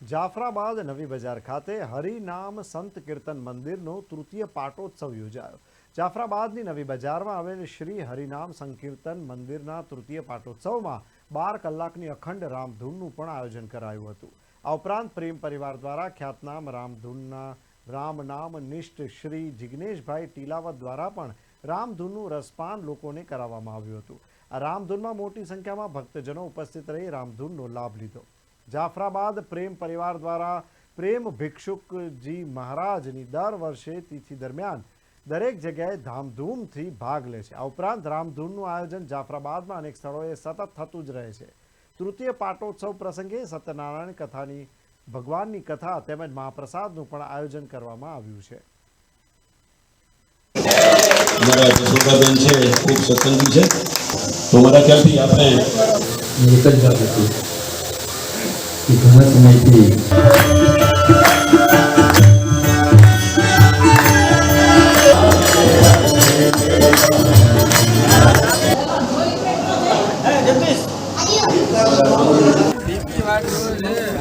જાફરાબાદ નવી બજાર ખાતે હરિનામ સંત કીર્તન મંદિરનો તૃતીય પાટોત્સવ યોજાયો. જાફરાબાદની નવી બજારમાં આવેલ શ્રી હરિનામ સંકીર્તન મંદિરના તૃતીય પાટોત્સવમાં બાર કલાકની અખંડ રામધૂનનું પણ આયોજન કરાયું હતું. આ ઉપરાંત પ્રેમ પરિવાર દ્વારા ખ્યાતનામ રામધૂનના રામનામ નિષ્ઠ શ્રી જિગ્નેશભાઈ ટીલાવત દ્વારા પણ રામધૂનનું રસપાન લોકોને કરાવવામાં આવ્યું હતું. આ રામધૂનમાં મોટી સંખ્યામાં ભક્તજનો ઉપસ્થિત રહી રામધૂનનો લાભ લીધો. જાફરાબાદ પ્રેમ પરિવાર દ્વારા પ્રેમ ભિક્ષુકજી મહારાજની દર વર્ષે તિથિ દરમિયાન દરેક જગ્યાએ ધામધૂમથી ભાગ લે છે. આ ઉપરાંત રામધૂનનું આયોજન જાફરાબાદમાં અનેક સ્થળોએ સતત થતું જ રહે છે. તૃતીય પાટોત્સવ પ્રસંગે સત્યનારાયણ કથાની ભગવાનની કથા તેમજ મહાપ્રસાદનું પણ આયોજન કરવામાં આવ્યું છે. જશોદાબેન છે ખૂબ સત્સંગી છે. તો મારા ખ્યાલથી આપણે એક જ